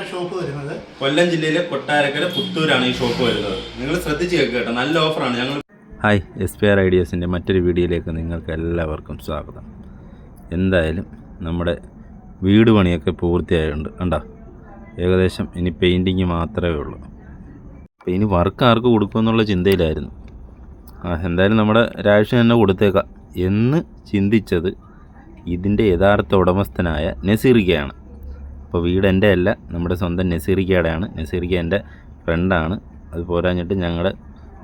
നമ്മുടെ ഷോപ്പ് വരുന്നത്. കൊല്ലം ജില്ലയിലെ കൊട്ടാരക്കര പുത്തൂരാണ് ഈ ഷോപ്പ് വരുന്നത്. നിങ്ങൾ ശ്രദ്ധിച്ച് കേൾക്കുക കേട്ടോ. നല്ല ഓഫറാണ്. ഞങ്ങൾ ഹായ് എസ് പി ആർ ഐഡിയാസിന്റെ മറ്റൊരു വീഡിയോയിലേക്ക് നിങ്ങൾക്ക് എല്ലാവർക്കും സ്വാഗതം. എന്തായാലും നമ്മുടെ വീട് പണിയൊക്കെ പൂർത്തിയായിട്ടുണ്ട്. കണ്ടോ? ഏകദേശം ഇനി പെയിന്റിങ് മാത്രമേ ഉള്ളൂ. അപ്പോൾ ഇനി വർക്ക് ആർക്ക് കൊടുക്കുമെന്നുള്ള ചിന്തയിലായിരുന്നു. ആ എന്തായാലും നമ്മുടെ രാഷ്ട്രം തന്നെ കൊടുത്തേക്കാം. എന്ന് ചിന്തിച്ചത് ഇതിന്റെ യഥാർത്ഥ ഉടമസ്ഥനായ നസീറിക്കയാണ്. അപ്പോൾ വീട് എന്റെ അല്ല നമ്മുടെ സ്വന്തം നസീറിക്കയുടെയാണ്. നസീറിക്ക എന്റെ ഫ്രണ്ടാണ് അത് പോരാഞ്ഞിട്ട് ഞങ്ങൾ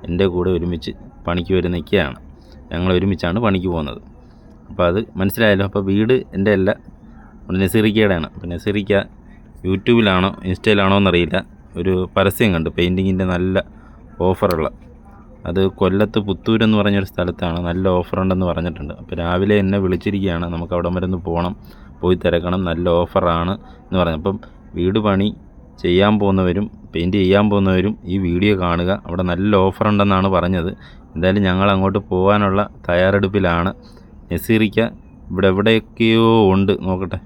എന്റെ കൂടെ ഒരുമിച്ച് പണിക്ക് നിൽക്കുകയാണ്. ഞങ്ങൾ ഒരുമിച്ചാണ് പണിക്ക് പോകുന്നത്. അപ്പോൾ അത് മനസ്സിലായല്ലോ. അപ്പോൾ വീട് എന്റെ അല്ല നമ്മുടെ നസീറിക്കയുടെയാണ്. അപ്പോൾ നസീറിക്ക യൂട്യൂബിലാണോ ഇൻസ്റ്റയിലാണോ എന്നറിയില്ല. ഒരു പരസ്യം കണ്ടു. പെയിന്റിങ്ങിന്റെ നല്ല ഓഫറുള്ള അത് കൊല്ലത്ത് പുത്തൂർ എന്ന് പറഞ്ഞൊരു സ്ഥലത്താണ്. നല്ല ഓഫർ ഓഫറുണ്ടെന്ന് പറഞ്ഞിട്ടുണ്ട്. അപ്പോൾ രാവിലെ എന്നെ വിളിച്ചിരിക്കുകയാണ്. നമുക്ക് അവിടം വരെ ഒന്ന് പോകണം പോയി തിരക്കണം. നല്ല ഓഫറാണ് എന്ന് പറഞ്ഞു. അപ്പം വീട് പണി ചെയ്യാൻ പോകുന്നവരും പെയിന്റ് ചെയ്യാൻ പോകുന്നവരും ഈ വീഡിയോ കാണുക. അവിടെ നല്ല ഓഫർ ഉണ്ടെന്നാണ് പറഞ്ഞത്. എന്തായാലും ഞങ്ങൾ അങ്ങോട്ട് പോകാനുള്ള തയ്യാറെടുപ്പിലാണ്. നസീറിക്ക ഇവിടെ എവിടെയൊക്കെയോ ഉണ്ട്. നോക്കട്ടെ.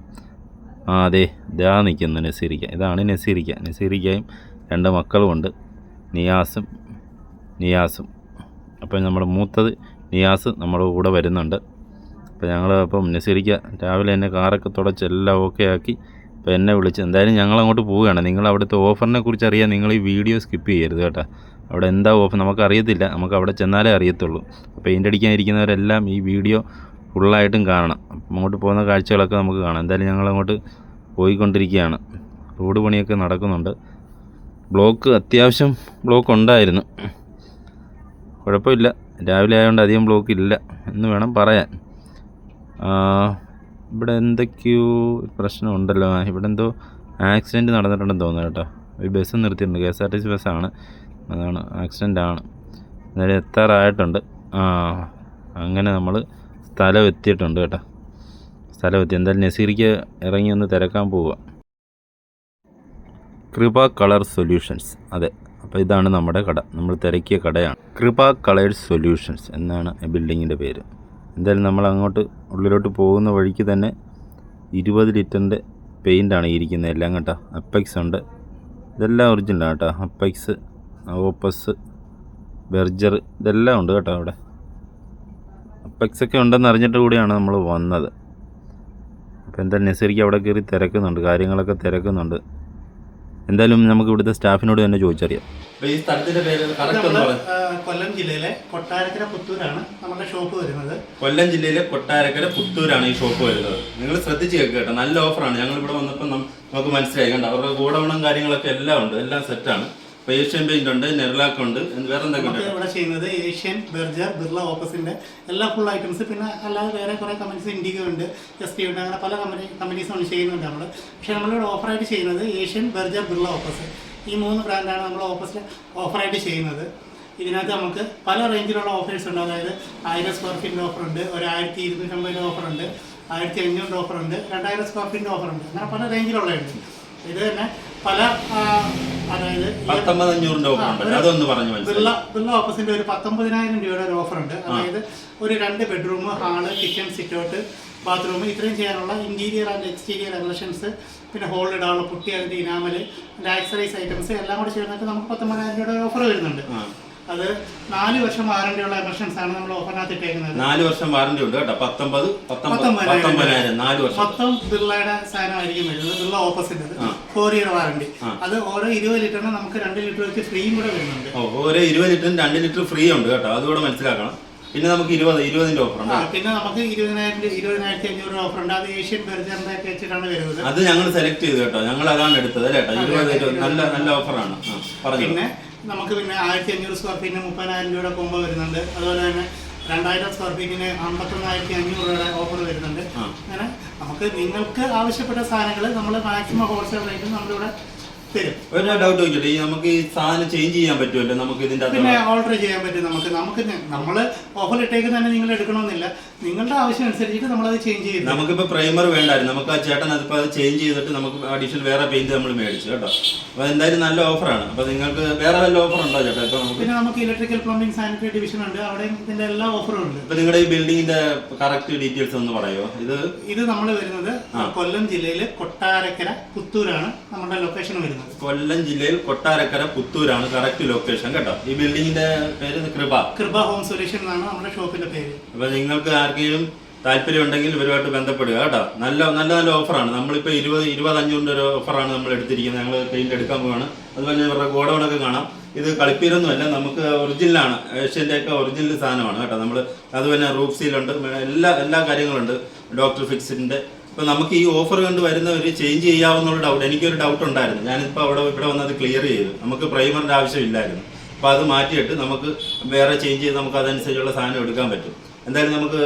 ആ അതെ ഇതാ നിൽക്കുന്നു നസീറിക്ക. ഇതാണ് നസീറിക്ക. നസീറിക്കയും രണ്ട് മക്കളുമുണ്ട് നിയാസും നിയാസും. അപ്പോൾ നമ്മുടെ മൂത്തത് നിയാസ് നമ്മുടെ കൂടെ വരുന്നുണ്ട്. അപ്പോൾ ഞങ്ങൾ അപ്പം നസീറിക്ക രാവിലെ എന്നെ കാറൊക്കെ തുടച്ച് എല്ലാം ഓക്കെ ആക്കി അപ്പോൾ എന്നെ വിളിച്ച് എന്തായാലും ഞങ്ങൾ അങ്ങോട്ട് പോവുകയാണ്. നിങ്ങൾ അവിടുത്തെ ഓഫറിനെ കുറിച്ച് അറിയാൻ നിങ്ങൾ ഈ വീഡിയോ സ്കിപ്പ് ചെയ്യരുത് കേട്ടോ. അവിടെ എന്താ ഓഫർ നമുക്ക് അറിയത്തില്ല. നമുക്ക് അവിടെ ചെന്നാലേ അറിയത്തുള്ളൂ. അപ്പോൾ പെയിന്റ് അടിക്കാനിരിക്കുന്നവരെല്ലാം ഈ വീഡിയോ ഫുള്ളായിട്ടും കാണണം. അപ്പം അങ്ങോട്ട് പോകുന്ന കാഴ്ചകളൊക്കെ നമുക്ക് കാണാം. എന്തായാലും ഞങ്ങൾ അങ്ങോട്ട് പോയിക്കൊണ്ടിരിക്കുകയാണ്. റോഡ് പണിയൊക്കെ നടക്കുന്നുണ്ട്. ബ്ലോക്ക് അത്യാവശ്യം ബ്ലോക്ക് ഉണ്ടായിരുന്നു. കുഴപ്പമില്ല. രാവിലെ ആയതുകൊണ്ട് അധികം ബ്ലോക്ക് ഇല്ല എന്ന് വേണം പറയാൻ. ഇവിടെ എന്തൊക്കെയോ പ്രശ്നമുണ്ടല്ലോ. ഇവിടെ എന്തോ ആക്സിഡന്റ് നടന്നിട്ടുണ്ടെന്ന് തോന്നുന്നു കേട്ടോ. ഒരു ബസ് നിർത്തിയിട്ടുണ്ട്. K S R T C ബസ്സാണ്. അതാണ് ആക്സിഡന്റ് ആണ് എന്നാലും എത്താറായിട്ടുണ്ട്. ആ അങ്ങനെ നമ്മൾ സ്ഥലം എത്തിയിട്ടുണ്ട് കേട്ടോ. സ്ഥലം എത്തി. എന്തായാലും നസീറിക്ക് ഇറങ്ങി ഒന്ന് തിരക്കാൻ പോവുക. കൃപ കളർ സൊല്യൂഷൻസ്. അതെ. അപ്പോൾ ഇതാണ് നമ്മുടെ കട. നമ്മൾ തിരക്കിയ കടയാണ്. കൃപ കളേഴ്സ് സൊല്യൂഷൻസ് എന്നാണ് ബിൽഡിങ്ങിന്റെ പേര്. എന്തായാലും നമ്മൾ അങ്ങോട്ട് ഉള്ളിലോട്ട് പോകുന്ന വഴിക്ക് തന്നെ ഇരുപത് ലിറ്ററിന്റെ ആണ് ഇരിക്കുന്നത് എല്ലാം കേട്ടോ അപ്പക്സ് ഉണ്ട്. ഇതെല്ലാം ഒറിജിനലാണ് കേട്ടോ. അപ്പക്സ് ഓപ്പസ് ബെർജർ ഇതെല്ലാം ഉണ്ട് കേട്ടോ അവിടെ. അപ്പെക്സ് ഒക്കെ ഉണ്ടെന്ന് അറിഞ്ഞിട്ട് കൂടിയാണ് നമ്മൾ വന്നത്. അപ്പോൾ എന്തായാലും നസീറിക്ക് അവിടെ കയറി തിരക്കുന്നുണ്ട്. കാര്യങ്ങളൊക്കെ തിരക്കുന്നുണ്ട്. എന്തായാലും നമുക്ക് ഇവിടുത്തെ സ്റ്റാഫിനോട് തന്നെ ചോദിച്ചറിയാം. കൊല്ലം ജില്ലയിലെ കൊട്ടാരക്കര പുത്തൂരാണ് നമ്മുടെ ഷോപ്പ് വരുന്നത്. കൊല്ലം ജില്ലയിലെ കൊട്ടാരക്കര പുത്തൂരാണ് ഈ ഷോപ്പ് വരുന്നത്. നിങ്ങൾ ശ്രദ്ധിച്ച് കേൾക്കുക കേട്ടോ. നല്ല ഓഫറാണ്. ഞങ്ങൾ ഇവിടെ വന്നപ്പോൾ നമുക്ക് മനസ്സിലായി. കണ്ടോ? അവരുടെ ഗോഡൗണും കാര്യങ്ങളൊക്കെ എല്ലാം ഉണ്ട്. എല്ലാം സെറ്റാണ് അപ്പോൾ ഏഷ്യൻ പെയിന്റ് ഉണ്ട് നെർലാക്ക് ഉണ്ട്. വേറെ എന്തൊക്കെ ഇവിടെ ചെയ്യുന്നത് ഏഷ്യൻ ബെർജർ ബിർള ഓപ്പസിന്റെ എല്ലാ ഫുൾ ഐറ്റംസ് പിന്നെ അല്ലാതെ വേറെ കുറെ കമ്പനീസ് ഇൻഡിഗോ ഉണ്ട് എസ് ടി ഉണ്ട് അങ്ങനെ പല കമ്പനി കമ്പനീസും ചെയ്യുന്നുണ്ട് നമ്മൾ പക്ഷേ നമ്മളിവിടെ ഓഫറായിട്ട് ചെയ്യുന്നത് ഏഷ്യൻ ബെർജർ ബിർള ഓപ്പസ് ഈ മൂന്ന് ബ്രാൻഡാണ് നമ്മൾ ഓപ്പസിൽ ഓഫറായിട്ട് ചെയ്യുന്നത്. ഇതിനകത്ത് നമുക്ക് പല റേഞ്ചിലുള്ള ഓഫേഴ്സ് ഉണ്ട്. അതായത് ആയിരം സ്ക്വയർ ഫീറ്റിന്റെ ഓഫർ ഉണ്ട് ഒരു ആയിരത്തി ഇരുന്നൂറ്റമ്പതിന്റെ ഓഫർ ഉണ്ട് ആയിരത്തി അഞ്ഞൂറിന്റെ ഓഫർ ഉണ്ട് രണ്ടായിരം സ്ക്വയർ ഫീറ്റിന്റെ ഓഫർ ഉണ്ട്. അങ്ങനെ പല റേഞ്ചിലുള്ളതുണ്ട് ഇത് തന്നെ പല പത്തൊമ്പത് അഞ്ഞൂറിന്റെ ഓഫർ ഉണ്ട് അതൊന്ന് പറഞ്ഞു മനസ്സിലായി. ബിർള ബിർള ഓഫീസിന്റെ ഒരു പത്തൊമ്പതിനായിരം രൂപയുടെ ഒരു ഓഫർ ഉണ്ട്. അതായത് ഒരു രണ്ട് bedroom hall kitchen sitout bathroom ഇത്രയും ചെയ്യാനുള്ള ഇന്റീരിയർ ആൻഡ് എക്സ്റ്റീരിയർ റിലേഷൻസ് പിന്നെ ഹോൾ ഇടാനുള്ള പുട്ടി അതിന്റെ ഇനാമൽ ലാക്സറൈസ് ഐറ്റംസ് എല്ലാം കൂടെ ചേർന്നിട്ട് നമുക്ക് പത്തൊമ്പതിനായിരം രൂപയുടെ ഓഫർ വരുന്നുണ്ട്. അത് നാല് വർഷം വാറണ്ടിയുള്ള എമർഷൻസ് ആണ് നമ്മൾ ഓഫറിനകത്ത് ഇട്ടേക്കുന്നത്. നാല് വർഷം വാറണ്ടി ഉണ്ട് കേട്ടോ. പത്തൊമ്പത് പത്തൊമ്പത് പത്തൊമ്പതിനായിരം. നാല് വർഷം. മൊത്തം ബിർളയുടെ സാധനമായിരിക്കും വരുന്നത്. Birla opposite. Four year warranty. അത് ഓരോ ഇരുപത് ലിറ്ററിന് നമുക്ക് രണ്ട് ലിറ്റർ വെച്ച് ഫ്രീയും കൂടെ വരുന്നുണ്ട്. ഓരോ ഇരുപത് ലിറ്ററും രണ്ട് ലിറ്റർ ഫ്രീ ഉണ്ട് കേട്ടോ. അതുകൂടെ മനസ്സിലാക്കണം. പിന്നെ നമുക്ക് ഇരുപത് ഇരുപതിന്റെ ഓഫർ ഉണ്ട്. പിന്നെ നമുക്ക് ഇരുപതിനായിരത്തി ഇരുപതിനായിരത്തി അഞ്ഞൂറ് ഓഫർ ഉണ്ട്. അത് ഏഷ്യൻ ബെർജറിന്റെ ഒക്കെ വെച്ചിട്ടാണ് വരുന്നത്. അത് ഞങ്ങൾ സെലക്ട് ചെയ്തു കേട്ടോ. ഞങ്ങൾ അതാണ് എടുത്തത് അല്ലേ കേട്ടോ ഇരുപത് നല്ല നല്ല ഓഫറാണ് പറഞ്ഞു. പിന്നെ നമുക്ക് പിന്നെ ആയിരത്തി അഞ്ഞൂറ് സ്ക്വയർ ഫീറ്റിന് മുപ്പതിനായിരം രൂപയുടെ കൊമ്പ് വരുന്നുണ്ട്. അതുപോലെ തന്നെ രണ്ടായിരം സ്ക്വയർ ഫീറ്റിന് അമ്പത്തൊന്നായിരത്തി അഞ്ഞൂറ് രൂപയുടെ ഓഫർ വരുന്നുണ്ട്. അങ്ങനെ നമുക്ക് നിങ്ങൾക്ക് ആവശ്യപ്പെട്ട സാധനങ്ങൾ നമ്മൾ മാക്സിമം ഹോൾസെയിൽ റേറ്റിൽ നമ്മളിവിടെ ഒരു ഡൗട്ട് ചോദിക്കട്ടെ. ഈ നമുക്ക് ഈ സാധനം ചേഞ്ച് ചെയ്യാൻ പറ്റുമല്ലോ? നമുക്ക് ഇതിന്റെ പിന്നെ ഓർഡർ ചെയ്യാൻ പറ്റും. നമുക്ക് നമുക്ക് നമ്മൾ ഓഫർ ഇട്ടേക്ക് തന്നെ നിങ്ങൾ എടുക്കണമെന്നില്ല. നിങ്ങളുടെ ആവശ്യം അനുസരിച്ചിട്ട് നമ്മൾ നമ്മളത് ചേഞ്ച് ചെയ്യും നമുക്കിപ്പോ പ്രൈമർ വേണ്ടായിരുന്നു. നമുക്ക് ആ ചേട്ടൻ അതിപ്പോ അത് ചേഞ്ച് ചെയ്തിട്ട് നമുക്ക് അഡീഷണൽ വേറെ പെയിന്റ് നമ്മൾ മേടിച്ചു. കേട്ടോ? അപ്പൊ എന്തായാലും നല്ല ഓഫറാണ് അപ്പൊ നിങ്ങൾക്ക് വേറെ വല്ല ഓഫർ ഉണ്ടോ ചേട്ടാ? ഇപ്പൊ പിന്നെ നമുക്ക് ഇലക്ട്രിക്കൽ പ്ലംബിംഗ് സാനിറ്ററി ഡിവിഷൻ ഉണ്ട്. അവിടെ ഇതിന്റെ എല്ലാ ഓഫറും ഉണ്ട്. ഇപ്പൊ നിങ്ങളുടെ ഈ ബിൽഡിംഗിന്റെ കറക്റ്റ് ഡീറ്റെയിൽസ് ഒന്ന് പറയുമോ ഇത് ഇത് നമ്മൾ വരുന്നത് കൊല്ലം ജില്ലയിലെ കൊട്ടാരക്കര പുത്തൂരാണ്. നമ്മുടെ ലൊക്കേഷൻ വരുന്നത്. കൊല്ലം ജില്ലയിൽ കൊട്ടാരക്കര പുത്തൂരാണ് കറക്റ്റ് ലൊക്കേഷൻ കേട്ടോ. ഈ ബിൽഡിങ്ങിന്റെ പേര് കൃപ. കൃപ ഹോം സൊല്യൂഷൻ എന്നാണ് നമ്മുടെ ഷോപ്പിന്റെ പേര്. അപ്പൊ നിങ്ങൾക്ക് ആർക്കെങ്കിലും താല്പര്യം ഉണ്ടെങ്കിൽ ഇവരുമായിട്ട് ബന്ധപ്പെടുക കേട്ടോ. നല്ല നല്ല നല്ല ഓഫറാണ് നമ്മളിപ്പോൾ ഇരുപത് ഇരുപത് അഞ്ഞൂറിന്റെ ഒരു ഓഫറാണ് നമ്മൾ എടുത്തിരിക്കുന്നത്. ഞങ്ങൾ പെയിന്റ് എടുക്കാൻ പോവാണ്. അതുപോലെ ഇവരുടെ ഗോഡൗണൊക്കെ കാണാം. ഇത് കളിപ്പീരൊന്നുമല്ല നമുക്ക് ഒറിജിനലാണ് ഏഷ്യന്റെ ഒക്കെ ഒറിജിനൽ സാധനമാണ് കേട്ടോ. നമ്മൾ അതുപോലെ റൂഫ് സീലുണ്ട് എല്ലാ എല്ലാ കാര്യങ്ങളുണ്ട്. ഡോക്ടർ ഫിക്സിന്റെ ഇപ്പം നമുക്ക് ഈ ഓഫർ കണ്ട് വരുന്നവർ ചേഞ്ച് ചെയ്യാവുന്ന ഡൗട്ട് എനിക്കൊരു ഡൗട്ട് ഉണ്ടായിരുന്നു. ഞാനിപ്പോൾ അവിടെ ഇവിടെ വന്നത് ക്ലിയർ ചെയ്തു. നമുക്ക് പ്രൈമറിന്റെ ആവശ്യമില്ലായിരുന്നു. അപ്പോൾ അത് മാറ്റിയിട്ട് നമുക്ക് വേറെ ചേഞ്ച് ചെയ്ത് നമുക്ക് അതനുസരിച്ചുള്ള സാധനം എടുക്കാൻ പറ്റും. എന്തായാലും നമുക്ക്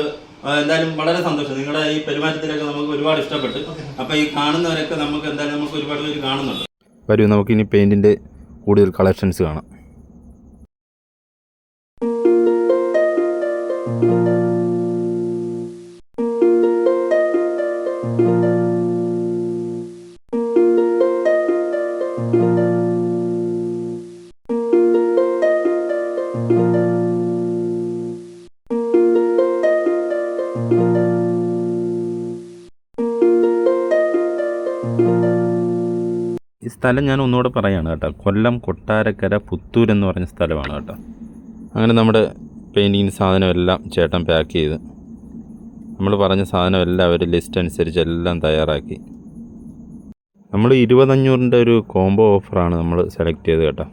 എന്തായാലും വളരെ സന്തോഷം. നിങ്ങളുടെ ഈ പെരുമാറ്റത്തിലൊക്കെ നമുക്ക് ഒരുപാട് ഇഷ്ടപ്പെട്ടു അപ്പോൾ ഈ കാണുന്നവരൊക്കെ നമുക്ക് എന്തായാലും നമുക്ക് ഒരുപാട് പേര് കാണുന്നുണ്ട്. വരൂ നമുക്കിനി പെയിന്റിന്റെ കൂടുതൽ കളക്ഷൻസ് കാണാം. സ്ഥലം ഞാൻ ഒന്നുകൂടെ പറയുകയാണ് കേട്ടോ. കൊല്ലം കൊട്ടാരക്കര പുത്തൂർ എന്ന് പറഞ്ഞ സ്ഥലമാണ് കേട്ടോ. അങ്ങനെ നമ്മുടെ പെയിന്റിങ്ങിന് സാധനമെല്ലാം ചേട്ടൻ പാക്ക് ചെയ്ത്. നമ്മൾ പറഞ്ഞ സാധനമെല്ലാം അവർ ലിസ്റ്റ് അനുസരിച്ച് എല്ലാം തയ്യാറാക്കി. നമ്മൾ ഇരുപതഞ്ഞൂറിന്റെ ഒരു കോംബോ ഓഫറാണ് നമ്മൾ സെലക്ട് ചെയ്ത് കേട്ടോ.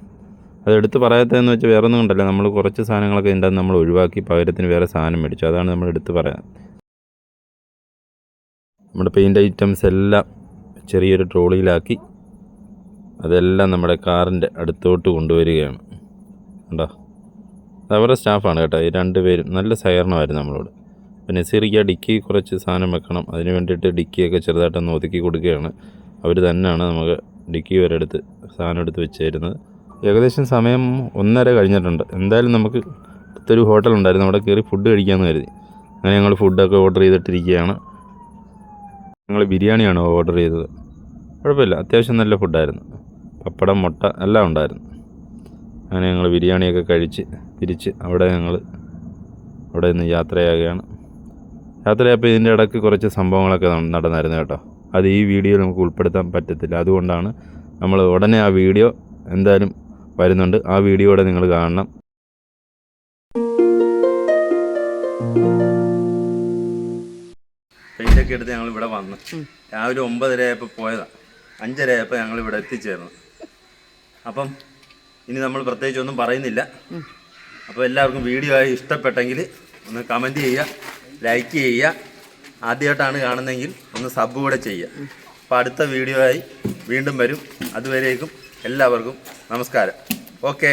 അത് എടുത്ത് പറയാത്തതെന്ന് വെച്ചാൽ വേറെ ഒന്നും ഉണ്ടല്ലോ നമ്മൾ കുറച്ച് സാധനങ്ങളൊക്കെ ഇതിന്റെ നമ്മൾ ഒഴിവാക്കി പകരത്തിന് വേറെ സാധനം മേടിച്ചു. അതാണ് നമ്മൾ എടുത്ത് പറയാൻ നമ്മുടെ പെയിന്റ് ഐറ്റംസ് എല്ലാം ചെറിയൊരു ട്രോളിയിലാക്കി അതെല്ലാം നമ്മുടെ കാറിന്റെ അടുത്തോട്ട് കൊണ്ടുവരികയാണ്. കണ്ടോ? അവരുടെ സ്റ്റാഫാണ് കേട്ടോ. ഈ രണ്ട് പേരും നല്ല സഹകരണമായിരുന്നു നമ്മളോട്. പിന്നെ സിറിക്ക ഡിക്കി കുറച്ച് സാധനം വെക്കണം. അതിന് വേണ്ടിയിട്ട് ഡിക്കിയൊക്കെ ചെറുതായിട്ടൊന്ന് ഒതുക്കി കൊടുക്കുകയാണ്. അവർ തന്നെയാണ് നമുക്ക് ഡിക്കി വരെ എടുത്ത് സാധനം എടുത്ത് വെച്ചിരുന്നത്. ഏകദേശം സമയം ഒന്നര കഴിഞ്ഞിട്ടുണ്ട്. എന്തായാലും നമുക്ക് അടുത്തൊരു ഹോട്ടലുണ്ടായിരുന്നു അവിടെ കയറി ഫുഡ് കഴിക്കാമെന്ന് കരുതി. അങ്ങനെ ഞങ്ങൾ ഫുഡൊക്കെ ഓർഡർ ചെയ്തിട്ടിരിക്കുകയാണ്. ഞങ്ങൾ ബിരിയാണിയാണ് ഓർഡർ ചെയ്തത്. കുഴപ്പമില്ല. അത്യാവശ്യം നല്ല ഫുഡായിരുന്നു പപ്പടം മുട്ട എല്ലാം ഉണ്ടായിരുന്നു. അങ്ങനെ ഞങ്ങൾ ബിരിയാണിയൊക്കെ കഴിച്ച് തിരിച്ച് അവിടെ ഞങ്ങൾ അവിടെ നിന്ന് യാത്രയാകുകയാണ് യാത്രയായപ്പോൾ ഇതിന്റെ ഇടയ്ക്ക് കുറച്ച് സംഭവങ്ങളൊക്കെ നടന്നായിരുന്നു കേട്ടോ. അത് ഈ വീഡിയോയിൽ നമുക്ക് ഉൾപ്പെടുത്താൻ പറ്റത്തില്ല. അതുകൊണ്ടാണ് നമ്മൾ ഉടനെ ആ വീഡിയോ എന്തായാലും വരുന്നുണ്ട്. ആ വീഡിയോയുടെ നിങ്ങൾ കാണണം. പെയിന്റൊക്കെ എടുത്ത് ഞങ്ങൾ ഇവിടെ വന്നു. രാവിലെ ഒമ്പതര ആയപ്പോൾ പോയതാണ് അഞ്ചര ആയപ്പോൾ ഞങ്ങൾ ഇവിടെ എത്തിച്ചേർന്നു. അപ്പം ഇനി നമ്മൾ പ്രത്യേകിച്ച് ഒന്നും പറയുന്നില്ല. അപ്പോൾ എല്ലാവർക്കും വീഡിയോ ആയി ഇഷ്ടപ്പെട്ടെങ്കിൽ ഒന്ന് കമന്റ് ചെയ്യുക ലൈക്ക് ചെയ്യുക. ആദ്യമായിട്ടാണ് കാണുന്നതെങ്കിൽ ഒന്ന് സബ് കൂടെ ചെയ്യുക. അപ്പോൾ അടുത്ത വീഡിയോ ആയി വീണ്ടും വരും. അതുവരേക്കും എല്ലാവർക്കും നമസ്കാരം. ഓക്കേ